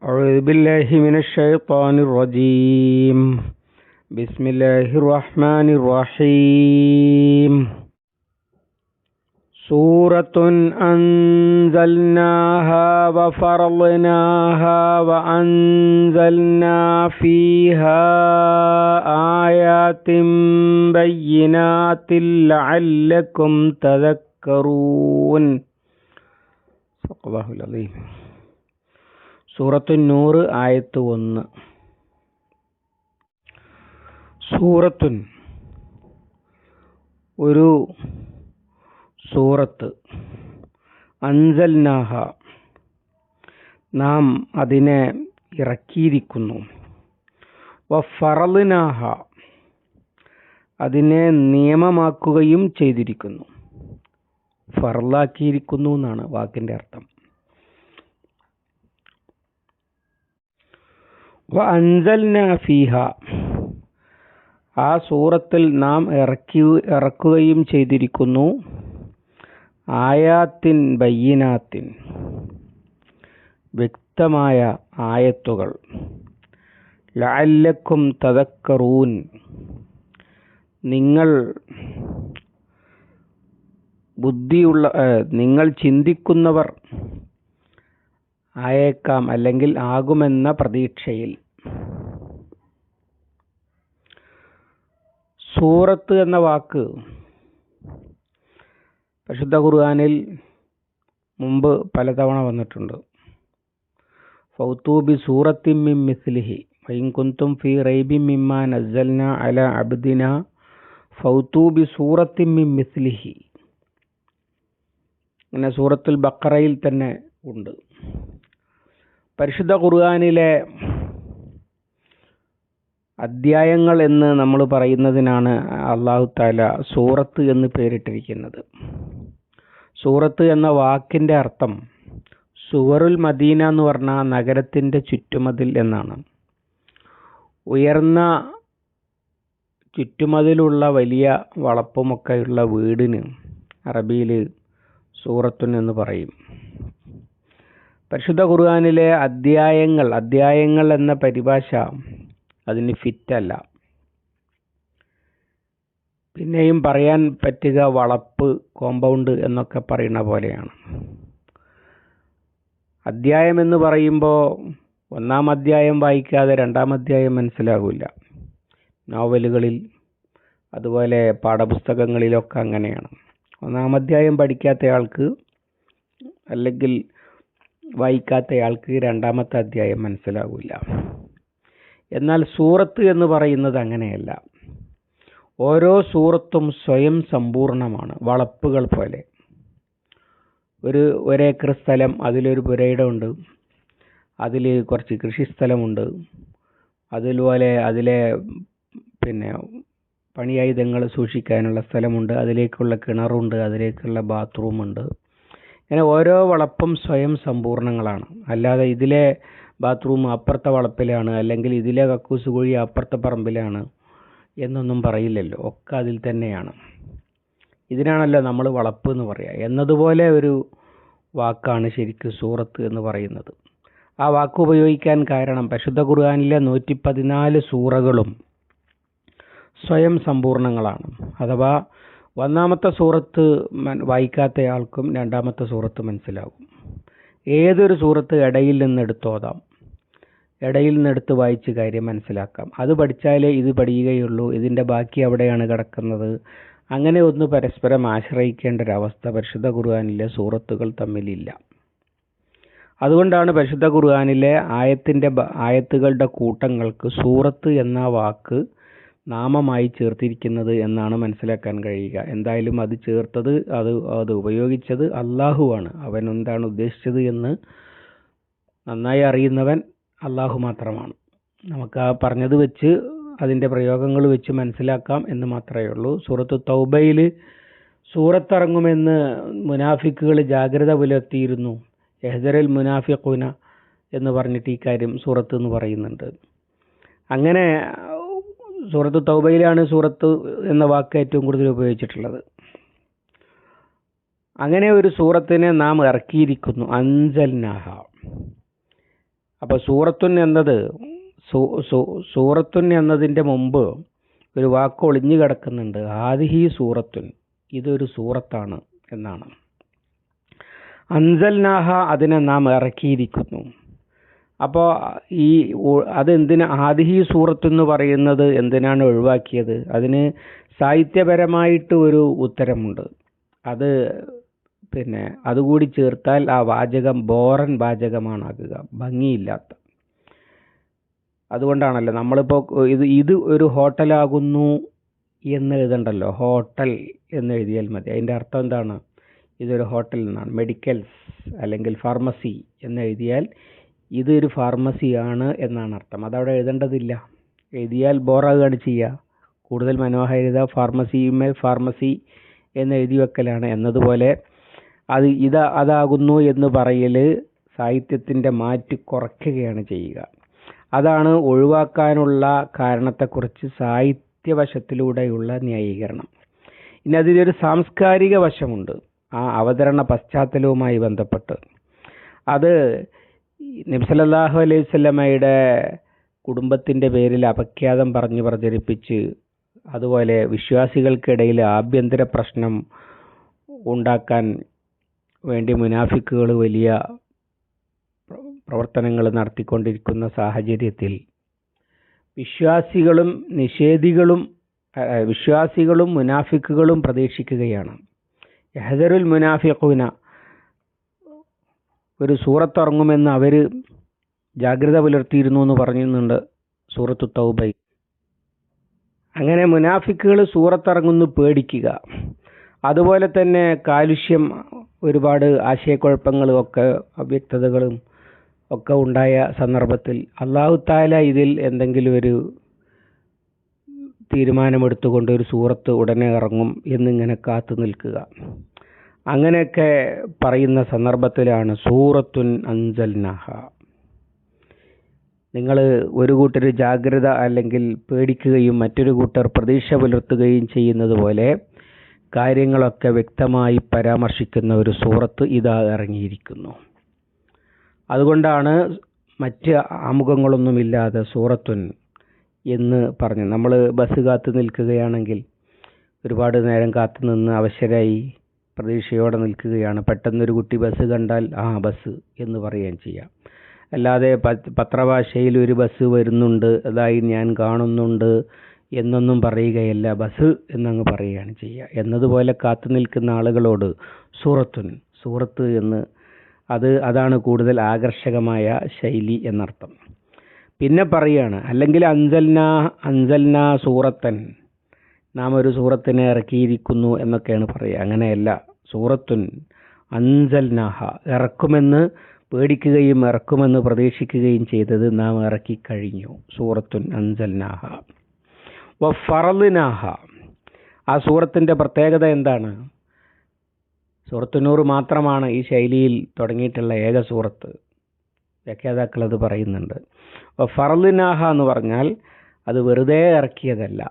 أعوذ بالله من الشيطان الرجيم. بسم الله الرحمن الرحيم. سورة أنزلناها وفرضناها وأنزلنا فيها آيات بينات لعلكم تذكرون. صدق الله العظيم. സൂറത്തു നൂറ് ആയത്ത് ഒന്ന്. സൂറത്തുൻ ഒരു സൂറത്ത്. അൻസൽനാഹ. നാം അതിനെ ഇറക്കിയിരിക്കുന്നു. വ ഫറലിനാഹ അതിനെ നിയമമാക്കുകയും ചെയ്തിരിക്കുന്നു. ഫറലാക്കിയിരിക്കുന്നു എന്നാണ് വാക്കിന്റെ അർത്ഥം വ അൻസൽന ഫീഹ. ആ സൂറത്തിൽ നാം ഇറക്കി ഇറക്കുകയും ചെയ്തിരിക്കുന്നു. ആയാത്തിൻ ബയ്യനാത്തിൻ. വ്യക്തമായ ആയത്തുകൾ. ലാല്ലക്കും തതക്കറൂൻ നിങ്ങൾ ബുദ്ധിയുള്ള നിങ്ങൾ ചിന്തിക്കുന്നവർ ആയേക്കാം അല്ലെങ്കിൽ ആകുമെന്ന പ്രതീക്ഷയിൽ. സൂറത്ത് എന്ന വാക്ക് പരിശുദ്ധ ഖുർആാനിൽ മുമ്പ് പലതവണ വന്നിട്ടുണ്ട്. ഫൗത്തൂബി സൂറത്തി മിം മിസ്ലിഹി വൈകുന്തും ഫി റൈബി മിമ്മ അസൽന അല അബ്ദിന ഫൗത്തൂബി സൂറത്തി മിം മിസ്ലിഹി. ഇങ്ങനെ സൂറത്തുൽ ബക്കറയിൽ തന്നെ ഉണ്ട്. പരിശുദ്ധ ഖുർആാനിലെ അധ്യായങ്ങൾ എന്ന് നമ്മൾ പറയുന്നതിനാണ് അള്ളാഹു താല സൂറത്ത് എന്ന് പേരിട്ടിരിക്കുന്നത്. സൂറത്ത് എന്ന വാക്കിന്റെ അർത്ഥം സുവറുൽ മദീന എന്ന് പറഞ്ഞാൽ നഗരത്തിന്റെ ചുറ്റുമതിൽ എന്നാണ്. ഉയർന്ന ചുറ്റുമതിലുള്ള വലിയ വളപ്പുമൊക്കെയുള്ള വീടിന് അറബിയിൽ സൂറത്തുൻ എന്ന് പറയും. പരിശുദ്ധ ഖുർആാനിലെ അധ്യായങ്ങൾ അധ്യായങ്ങൾ എന്ന പരിഭാഷ അതിന് അല്ല പിന്നെയും പറയാൻ പറ്റുക വളപ്പ് കോമ്പൗണ്ട് എന്നൊക്കെ പറയുന്ന പോലെയാണ്. അധ്യായം എന്ന് പറയുമ്പോൾ ഒന്നാം അധ്യായം വായിക്കാതെ രണ്ടാം അധ്യായം മനസ്സിലാകില്ല നോവലുകളിൽ അതുപോലെ പാഠപുസ്തകങ്ങളിലൊക്കെ അങ്ങനെയാണ്. ഒന്നാം അധ്യായം പഠിക്കാത്തയാൾക്ക് അല്ലെങ്കിൽ വായിക്കാത്തയാൾക്ക് രണ്ടാമത്തെ അധ്യായം മനസ്സിലാകില്ല എന്നാൽ സൂറത്ത് എന്ന് പറയുന്നത് അങ്ങനെയല്ല. ഓരോ സൂറത്തും സ്വയം സമ്പൂർണമാണ് വളപ്പുകൾ പോലെ. ഒരു ഒരേക്കർ സ്ഥലം അതിലൊരു പുരയിടമുണ്ട്. അതിൽ കുറച്ച് കൃഷിസ്ഥലമുണ്ട്. അതുപോലെ അതിലെ പിന്നെ പണിയായുധങ്ങൾ സൂക്ഷിക്കാനുള്ള സ്ഥലമുണ്ട്. അതിലേക്കുള്ള കിണറുണ്ട്. അതിലേക്കുള്ള ബാത്റൂമുണ്ട്. ഇങ്ങനെ ഓരോ വളപ്പും സ്വയം സമ്പൂർണങ്ങളാണ്. അല്ലാതെ ഇതിലെ ബാത്റൂം അപ്പുറത്തെ വളപ്പിലാണ് അല്ലെങ്കിൽ ഇതിലെ കക്കൂസ് കുഴി അപ്പുറത്തെ പറമ്പിലാണ് എന്നൊന്നും പറയില്ലല്ലോ. ഒക്കെ അതിൽ തന്നെയാണ്. ഇതിനാണല്ലോ നമ്മൾ വളപ്പ് എന്ന് പറയുക എന്നതുപോലെ ഒരു വാക്കാണ് ശരിക്കും സൂറത്ത് എന്ന് പറയുന്നത്. ആ വാക്ക് ഉപയോഗിക്കാൻ കാരണം പരിശുദ്ധ ഖുർആാനിലെ നൂറ്റി പതിനാല് സൂറകളും സ്വയം സമ്പൂർണങ്ങളാണ്. അഥവാ ഒന്നാമത്തെ സൂറത്ത് വായിക്കാത്തയാൾക്കും രണ്ടാമത്തെ സൂറത്ത് മനസ്സിലാകും ഏതൊരു സൂറത്ത് ഇടയിൽ നിന്ന് എടുത്തോതാം. ഇടയിൽ നിന്നെടുത്ത് വായിച്ച് കാര്യം മനസ്സിലാക്കാം. അത് പഠിച്ചാലേ ഇത് പഠിയുകയുള്ളൂ. ഇതിന്റെ ബാക്കി അവിടെയാണ് കിടക്കുന്നത്. അങ്ങനെ ഒന്ന് പരസ്പരം ആശ്രയിക്കേണ്ട ഒരവസ്ഥ പരിശുദ്ധ ഖുർആാനിലെ സൂറത്തുകൾ തമ്മിലില്ല. അതുകൊണ്ടാണ് പരിശുദ്ധ ഖുർആാനിലെ ആയത്തിന്റെ ആയത്തുകളുടെ കൂട്ടങ്ങൾക്ക് സൂറത്ത് എന്ന വാക്ക് നാമമായി ചേർത്തിരിക്കുന്നത് എന്നാണ് മനസ്സിലാക്കാൻ കഴിയുക. എന്തായാലും അത് ചേർത്തത് അത് അത് ഉപയോഗിച്ചത് അള്ളാഹുവാണ് അവൻ എന്താണ് ഉദ്ദേശിച്ചത് എന്ന് നന്നായി അറിയുന്നവൻ അള്ളാഹു മാത്രമാണ്. നമുക്ക് ആ പറഞ്ഞത് വെച്ച് അതിന്റെ പ്രയോഗങ്ങൾ വെച്ച് മനസ്സിലാക്കാം എന്ന് മാത്രമേ ഉള്ളൂ. സൂറത്ത് തൗബയിൽ സൂറത്തിറങ്ങുമെന്ന് മുനാഫിക്കുകൾ ജാഗ്രത പുലർത്തിയിരുന്നു. എഹ്ദരൽ മുനാഫിഖുന എന്ന് പറഞ്ഞിട്ട് ഈ കാര്യം സൂറത്ത് എന്ന് പറയുന്നുണ്ട്. അങ്ങനെ സൂറത്ത് തൗബയിലാണ് സൂറത്ത് എന്ന വാക്ക് ഏറ്റവും കൂടുതൽ ഉപയോഗിച്ചിട്ടുള്ളത്. അങ്ങനെ ഒരു സൂറത്തിനെ നാം ഇറക്കിയിരിക്കുന്നു. അൻസൽനാഹ. അപ്പോൾ സൂറത്തുൻ എന്നത് സൂറത്തുൻ എന്നതിന്റെ മുമ്പ് ഒരു വാക്ക് ഒളിഞ്ഞു കിടക്കുന്നുണ്ട്. ആദിഹി സൂറത്തുൻ. ഇതൊരു സൂറത്താണ് എന്നാണ്. അൻസൽനാഹ അതിനെ നാം ഇറക്കിയിരിക്കുന്നു. അപ്പോൾ ഈ അതെന്തിനാ ആദിഹി സൂറത്ത് എന്ന് പറയുന്നത് എന്തിനാണ് ഒഴിവാക്കിയത്? അതിന് സാഹിത്യപരമായിട്ട് ഒരു ഉത്തരമുണ്ട്. അത് പിന്നെ അതുകൂടി ചേർത്താൽ ആ വാചകം ബോറൻ വാചകമാണാകുക. ഭംഗിയില്ലാത്ത. അതുകൊണ്ടാണല്ലോ നമ്മളിപ്പോൾ ഇത് ഇത് ഒരു ഹോട്ടലാകുന്നു എന്ന് എഴുതണ്ടല്ലോ ഹോട്ടൽ എന്ന് എഴുതിയാൽ മതി. അതിന്റെ അർത്ഥം എന്താണ്? ഇതൊരു ഹോട്ടൽ എന്നാണ് മെഡിക്കൽസ് അല്ലെങ്കിൽ ഫാർമസി എന്ന് എഴുതിയാൽ ഇതൊരു ഫാർമസിയാണ് എന്നാണ് അർത്ഥം. അതവിടെ എഴുതേണ്ടതില്ല. എഴുതിയാൽ ബോറാകുകയാണ് ചെയ്യുക. കൂടുതൽ മനോഹാരിത ഫാർമസിയുമേൽ ഫാർമസി എന്ന് എഴുതി വെക്കലാണ്. എന്നതുപോലെ അത് ഇത് അതാകുന്നു എന്ന് പറയൽ സാഹിത്യത്തിന്റെ മാറ്റി കുറയ്ക്കുകയാണ് ചെയ്യുക. അതാണ് ഒഴിവാക്കാനുള്ള കാരണത്തെക്കുറിച്ച് സാഹിത്യവശത്തിലൂടെയുള്ള ന്യായീകരണം. ഇനി അതിലൊരു സാംസ്കാരിക വശമുണ്ട്. ആ അവതരണ പശ്ചാത്തലവുമായി ബന്ധപ്പെട്ട്. അത് നബ്സലല്ലാഹു അലൈഹി സ്വലമയുടെ കുടുംബത്തിന്റെ പേരിൽ അപഖ്യാതം പറഞ്ഞ് പ്രചരിപ്പിച്ച് അതുപോലെ വിശ്വാസികൾക്കിടയിൽ ആഭ്യന്തര പ്രശ്നം ഉണ്ടാക്കാൻ വേണ്ടി മുനാഫിക്കുകൾ വലിയ പ്രവർത്തനങ്ങൾ നടത്തിക്കൊണ്ടിരിക്കുന്ന സാഹചര്യത്തിൽ വിശ്വാസികളും നിഷേധികളും വിശ്വാസികളും മുനാഫിക്കുകളും പ്രതീക്ഷിക്കുകയാണ്. യഹദറുൽ മുനാഫിഖൂന ഒരു സൂറത്തിറങ്ങുമെന്ന് അവർ ജാഗ്രത പുലർത്തിയിരുന്നു എന്ന് പറഞ്ഞിരുന്നുണ്ട് സൂറത്തു തൗബൈ. അങ്ങനെ മുനാഫിക്കുകൾ സൂറത്തിറങ്ങുന്നു പേടിക്കുക. അതുപോലെ തന്നെ കാലുഷ്യം ഒരുപാട് ആശയക്കുഴപ്പങ്ങളും ഒക്കെ അവ്യക്തതകളും ഒക്കെ ഉണ്ടായ സന്ദർഭത്തിൽ അള്ളാഹു താല ഇതിൽ എന്തെങ്കിലും ഒരു തീരുമാനമെടുത്തുകൊണ്ട് ഒരു സൂറത്ത് ഉടനെ ഇറങ്ങും എന്നിങ്ങനെ കാത്തു നിൽക്കുക. അങ്ങനെയൊക്കെ പറയുന്ന സന്ദർഭത്തിലാണ് സൂറത്തുൻ അൻസൽനഹ. നിങ്ങൾ ഒരു കൂട്ടർ ജാഗ്രത അല്ലെങ്കിൽ പേടിക്കുകയും മറ്റൊരു കൂട്ടർ പ്രതീക്ഷ പുലർത്തുകയും ചെയ്യുന്നത് പോലെ കാര്യങ്ങളൊക്കെ വ്യക്തമായി പരാമർശിക്കുന്ന ഒരു സൂറത്ത് ഇതാ ഇറങ്ങിയിരിക്കുന്നു. അതുകൊണ്ടാണ് മറ്റ് ആമുഖങ്ങളൊന്നുമില്ലാതെ സൂറത്തുൻ എന്ന് പറഞ്ഞു. നമ്മൾ ബസ് കാത്തു നിൽക്കുകയാണെങ്കിൽ ഒരുപാട് നേരം കാത്തു നിന്ന് അവശരായി പ്രതീക്ഷയോടെ നിൽക്കുകയാണ്. പെട്ടെന്നൊരു കുട്ടി ബസ് കണ്ടാൽ ആ ബസ് എന്ന് പറയുകയും ചെയ്യാം. അല്ലാതെ പത്രഭാഷയിൽ ഒരു ബസ് വരുന്നുണ്ട് അതായി ഞാൻ കാണുന്നുണ്ട് എന്നൊന്നും പറയുകയല്ല. ബസ് എന്നങ്ങ് പറയുകയാണ് ചെയ്യുക. എന്നതുപോലെ കാത്തു നിൽക്കുന്ന ആളുകളോട് സൂറത്തുൻ സൂറത്ത് എന്ന് അത് അതാണ് കൂടുതൽ ആകർഷകമായ ശൈലി എന്നർത്ഥം. പിന്നെ പറയുകയാണ് അല്ലെങ്കിൽ അൻസൽന അൻസൽന സൂറത്തൻ. നാം ഒരു സൂറത്തിനെ ഇറക്കിയിരിക്കുന്നു എന്നൊക്കെയാണ് പറയുക. അങ്ങനെയല്ല. സൂറത്തുൻ അൻസൽനാഹ ഇറക്കുമെന്ന് പേടിക്കുകയും ഇറക്കുമെന്ന് പ്രതീക്ഷിക്കുകയും ചെയ്തത് നാം ഇറക്കി കഴിഞ്ഞു സൂറത്തുൻ അൻസൽനാഹ. വ ഫറലിനാഹ ആ സൂറത്തിന്റെ പ്രത്യേകത എന്താണ്? സൂറത്തുനൂറ് മാത്രമാണ് ഈ ശൈലിയിൽ തുടങ്ങിയിട്ടുള്ള ഏക സൂറത്ത്. വ്യാഖ്യാതാക്കൾ അത് പറയുന്നുണ്ട്. ഫറലിനാഹ എന്ന് പറഞ്ഞാൽ അത് വെറുതെ ഇറക്കിയതല്ല.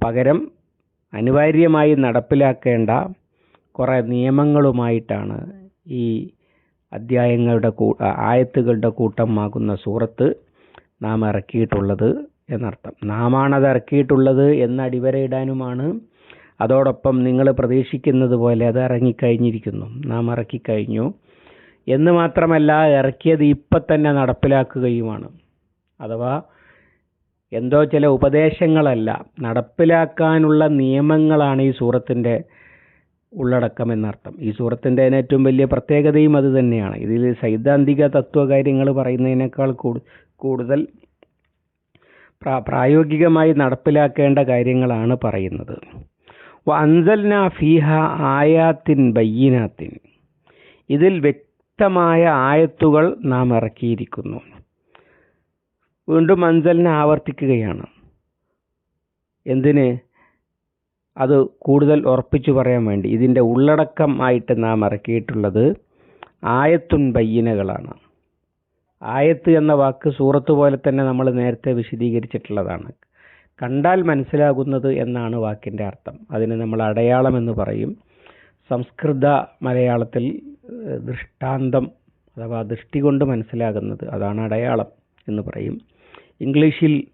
പകരം അനിവാര്യമായി നടപ്പിലാക്കേണ്ട കുറേ നിയമങ്ങളുമായിട്ടാണ് ഈ അധ്യായങ്ങളുടെ കൂ ആയത്തുകളുടെ കൂട്ടമാകുന്ന സൂറത്ത് നാം ഇറക്കിയിട്ടുള്ളത്. എന്നർത്ഥം. നാമാണ് നാമാണത് ഇറക്കിയിട്ടുള്ളത് എന്ന് അടിവരയിടാനുമാണ്. അതോടൊപ്പം നിങ്ങൾ പ്രതീക്ഷിക്കുന്നത് പോലെ അത് ഇറങ്ങിക്കഴിഞ്ഞിരിക്കുന്നു. നാം ഇറക്കിക്കഴിഞ്ഞു. എന്ന് മാത്രമല്ല ഇറക്കിയത് ഇപ്പം തന്നെ നടപ്പിലാക്കുകയുമാണ്. അഥവാ എന്തോ ചില ഉപദേശങ്ങളല്ല നടപ്പിലാക്കാനുള്ള നിയമങ്ങളാണ് ഈ സൂറത്തിന്റെ ഉള്ളടക്കം എന്നർത്ഥം. ഈ സൂറത്തിന്റെ ഏറ്റവും വലിയ പ്രത്യേകതയും അത് തന്നെയാണ്. ഇതിൽ സൈദ്ധാന്തിക തത്വകാര്യങ്ങൾ പറയുന്നതിനേക്കാൾ കൂടുതൽ പ്രായോഗികമായി നടപ്പിലാക്കേണ്ട കാര്യങ്ങളാണ് പറയുന്നത്. അൻസൽന ഫീഹ ആയാത്തിൻ ബയ്യനാത്തിൻ. ഇതിൽ വ്യക്തമായ ആയത്തുകൾ നാം ഇറക്കിയിരിക്കുന്നു. വീണ്ടും അൻസലിനെ ആവർത്തിക്കുകയാണ്. എന്തിന്? അത് കൂടുതൽ ഉറപ്പിച്ചു പറയാൻ വേണ്ടി. ഇതിന്റെ ഉള്ളടക്കം ആയിട്ട് നാം ഇറക്കിയിട്ടുള്ളത് ആയത്തുൻ ബയ്യനകളാണ്. ആയത്ത് എന്ന വാക്ക് സൂറത്ത് പോലെ തന്നെ നമ്മൾ നേരത്തെ വിശദീകരിച്ചിട്ടുള്ളതാണ്. കണ്ടാൽ മനസ്സിലാകുന്നത് എന്നാണ് വാക്കിന്റെ അർത്ഥം. അതിന് നമ്മൾ അടയാളം എന്ന് പറയും. സംസ്കൃത മലയാളത്തിൽ ദൃഷ്ടാന്തം അഥവാ ദൃഷ്ടി കൊണ്ട് മനസ്സിലാകുന്നത് അതാണ് അടയാളം എന്ന് പറയും. ഇംഗ്ലീഷിൽ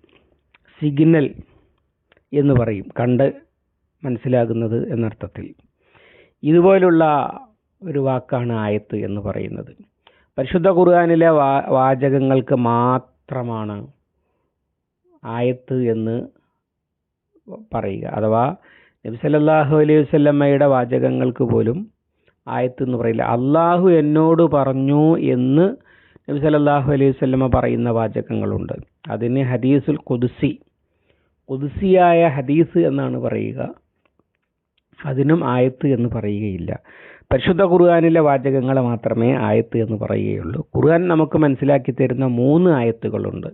സിഗ്നൽ എന്ന് പറയും. കണ്ട് മനസ്സിലാകുന്നത് എന്നർത്ഥത്തിൽ. ഇതുപോലുള്ള ഒരു വാക്കാണ് ആയത്ത് എന്ന് പറയുന്നത്. പരിശുദ്ധ ഖുർആാനിലെ വാ വാചകങ്ങൾക്ക് മാത്രമാണ് ആയത്ത് എന്ന് പറയുക. അഥവാ നബി സല്ലാഹു അലൈഹി വല്ലമ്മയുടെ വാചകങ്ങൾക്ക് പോലും ആയത്ത് എന്ന് പറയില്ല. അള്ളാഹു എന്നോട് പറഞ്ഞു എന്ന് നബി സല്ലാഹു അലൈഹി വസല്ലമ പറയുന്ന വാചകങ്ങളുണ്ട്. അതിന് ഹദീസുൽ കൊതുസി കൊതുസിയായ ഹദീസ് എന്നാണ് പറയുക. അതിനും ആയത്ത് എന്ന് പറയുകയില്ല. പരിശുദ്ധ ഖുർആാനിലെ വാചകങ്ങൾ മാത്രമേ ആയത്ത് എന്ന് പറയുകയുള്ളൂ. ഖുർആൻ നമുക്ക് മനസ്സിലാക്കി തരുന്ന മൂന്ന് ആയത്തുകളുണ്ട്.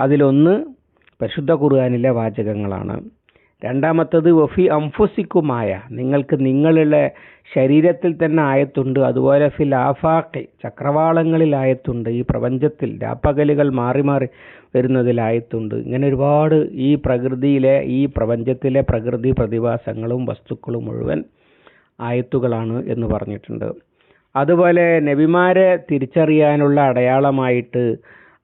അതിലൊന്ന് പരിശുദ്ധ ഖുർആാനിലെ വാചകങ്ങളാണ്. രണ്ടാമത്തത് വഫി അംഫുസിക്കുമായ നിങ്ങൾക്ക് നിങ്ങളുടെ ശരീരത്തിൽ തന്നെ ആയത്തുണ്ട് അതുപോലെ ഫിൽ ആഫാഖി ചക്രവാളങ്ങളിൽ ആയത്തുണ്ട് ഈ പ്രപഞ്ചത്തിൽ രാപ്പകലുകൾ മാറി മാറി വരുന്നതിൽ ആയത്തുണ്ട്. ഇങ്ങനെ ഒരുപാട് ഈ പ്രകൃതിയിലെ ഈ പ്രപഞ്ചത്തിലെ പ്രകൃതി പ്രതിഭാസങ്ങളും വസ്തുക്കളും മുഴുവൻ ആയത്തുകളാണ് എന്ന് പറഞ്ഞിട്ടുണ്ട്. അതുപോലെ നബിമാരെ തിരിച്ചറിയാനുള്ള അടയാളമായിട്ട്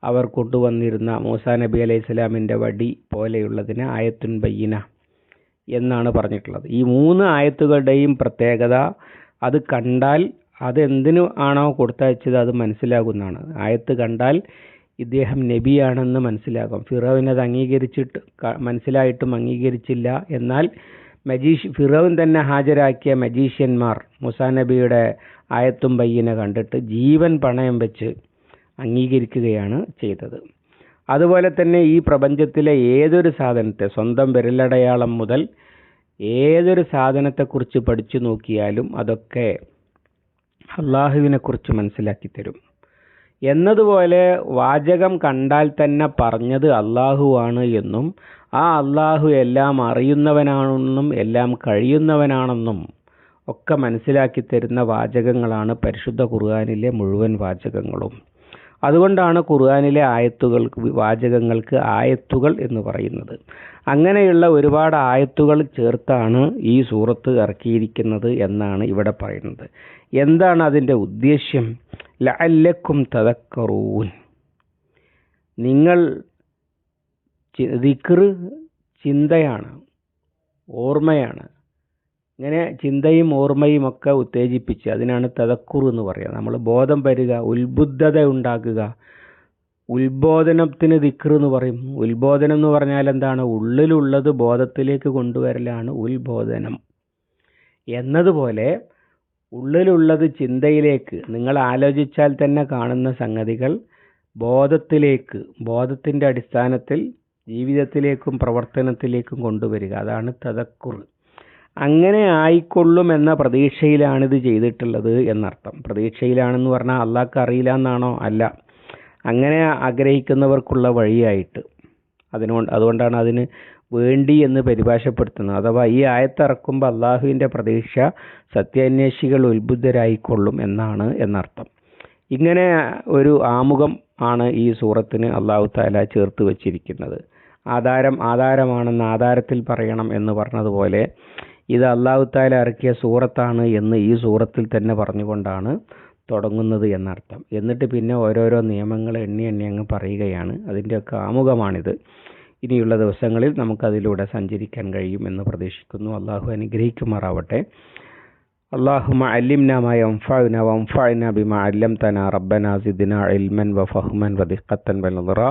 അവർ കൊണ്ടുവന്നിരുന്ന മൂസാ നബി അലൈഹി സ്വലാമിന്റെ വടി പോലെയുള്ളതിന് ആയത്തുൻ ബയ്യന എന്നാണ് പറഞ്ഞിട്ടുള്ളത്. ഈ മൂന്ന് ആയത്തുകളുടെയും പ്രത്യേകത അത് കണ്ടാൽ അതെന്തിനു ആണോ കൊടുത്തയച്ചത് അത് മനസ്സിലാകുന്നതാണ്. ആയത്ത് കണ്ടാൽ ഇദ്ദേഹം നബിയാണെന്ന് മനസ്സിലാകും. ഫിറോവിനത് അംഗീകരിച്ചിട്ട് മനസ്സിലായിട്ടും അംഗീകരിച്ചില്ല. എന്നാൽ മജീഷ് ഫിറവൻ തന്നെ ഹാജരാക്കിയ മജീഷ്യന്മാർ മുസാ നബിയുടെ ആയത്തും പയ്യനെ കണ്ടിട്ട് ജീവൻ പണയം വെച്ച് അംഗീകരിക്കുകയാണ് ചെയ്തത്. അതുപോലെ തന്നെ ഈ പ്രപഞ്ചത്തിലെ ഏതൊരു സാധനത്തെ സ്വന്തം വിരലടയാളം മുതൽ ഏതൊരു സാധനത്തെക്കുറിച്ച് പഠിച്ചു നോക്കിയാലും അതൊക്കെ അള്ളാഹുവിനെക്കുറിച്ച് മനസ്സിലാക്കി തരും. എന്നതുപോലെ വാചകം കണ്ടാൽ തന്നെ പറഞ്ഞത് അള്ളാഹുവാണ് എന്നും ആ അള്ളാഹു എല്ലാം അറിയുന്നവനാണെന്നും എല്ലാം കഴിയുന്നവനാണെന്നും ഒക്കെ മനസ്സിലാക്കി തരുന്ന വാചകങ്ങളാണ് പരിശുദ്ധ ഖുർആാനിലെ മുഴുവൻ വാചകങ്ങളും. അതുകൊണ്ടാണ് ഖുർആാനിലെ ആയത്തുകൾക്ക് വാചകങ്ങൾക്ക് ആയത്തുകൾ എന്ന് പറയുന്നത്. അങ്ങനെയുള്ള ഒരുപാട് ആയത്തുകൾ ചേർത്താണ് ഈ സൂറത്ത് ഇറക്കിയിരിക്കുന്നത് എന്നാണ് ഇവിടെ പറയുന്നത്. എന്താണ് അതിന്റെ ഉദ്ദേശ്യം? ലഅല്ലക്കും തതക്കറൂൻ നിങ്ങൾ ദിക്ർ ചിന്തയാണ് ഓർമ്മയാണ്. ഇങ്ങനെ ചിന്തയും ഓർമ്മയും ഒക്കെ ഉത്തേജിപ്പിച്ച് അതിനാണ് തതക്കുർ എന്ന് പറയുക നമ്മൾ ബോധം വരിക ഉത്ബുദ്ധത ഉണ്ടാക്കുക ഉത്ബോധനത്തിന് ദിക്ർ എന്ന് പറയും. ഉത്ബോധനം എന്ന് പറഞ്ഞാൽ എന്താണ്? ഉള്ളിലുള്ളത് ബോധത്തിലേക്ക് കൊണ്ടുവരലാണ് ഉത്ബോധനം. എന്നതുപോലെ ഉള്ളിലുള്ളത് ചിന്തയിലേക്ക് നിങ്ങൾ ആലോചിച്ചാൽ തന്നെ കാണുന്ന സംഗതികൾ ബോധത്തിലേക്ക് ബോധത്തിന്റെ അടിസ്ഥാനത്തിൽ ജീവിതത്തിലേക്കും പ്രവർത്തനത്തിലേക്കും കൊണ്ടുവരിക. അതാണ് തതക്കുർ അങ്ങനെ ആയിക്കൊള്ളും എന്ന പ്രതീക്ഷയിലാണിത് ചെയ്തിട്ടുള്ളത് എന്നർത്ഥം. പ്രതീക്ഷയിലാണെന്ന് പറഞ്ഞാൽ അള്ളാഹ്ക്ക് അറിയില്ല എന്നാണോ? അല്ല. അങ്ങനെ ആഗ്രഹിക്കുന്നവർക്കുള്ള വഴിയായിട്ട്. അതിനുകൊണ്ട് അതുകൊണ്ടാണ് അതിന് വേണ്ടി എന്ന് പരിഭാഷപ്പെടുത്തുന്നത്. അഥവാ ഈ ആയത്തിറക്കുമ്പോൾ അള്ളാഹുവിന്റെ പ്രതീക്ഷ സത്യാന്വേഷികൾ ഉത്ബുദ്ധരായിക്കൊള്ളും എന്നാണ് എന്നർത്ഥം. ഇങ്ങനെ ഒരു ആമുഖം ആണ് ഈ സൂറത്തിന് അള്ളാഹു താല ചേർത്ത് വച്ചിരിക്കുന്നത്. ആധാരം ആധാരമാണെന്ന് ആധാരത്തിൽ പറയണം എന്ന് പറഞ്ഞതുപോലെ ഇത് അള്ളാഹുത്താല ഇറക്കിയ സൂറത്താണ് എന്ന് ഈ സൂറത്തിൽ തന്നെ പറഞ്ഞുകൊണ്ടാണ് തുടങ്ങുന്നത് എന്നർത്ഥം. എന്നിട്ട് പിന്നെ ഓരോരോ നിയമങ്ങൾ എണ്ണി എണ്ണി അങ്ങ് പറയുകയാണ്. അതിന്റെയൊക്കെ ആമുഖമാണിത്. ഇനിയുള്ള ദിവസങ്ങളിൽ നമുക്കതിലൂടെ സഞ്ചരിക്കാൻ കഴിയും എന്ന് പ്രതീക്ഷിക്കുന്നു. അള്ളാഹു അനുഗ്രഹിക്കുമാറാവട്ടെ. അള്ളാഹുമ അല്ലിംന വംഫഅന വംഫഅന ബിമ അല്ലംതന റബ്ബന സിദ്ന ഇൽമൻ വഫഹ്മൻ വദിഖത്തൻ വൽറ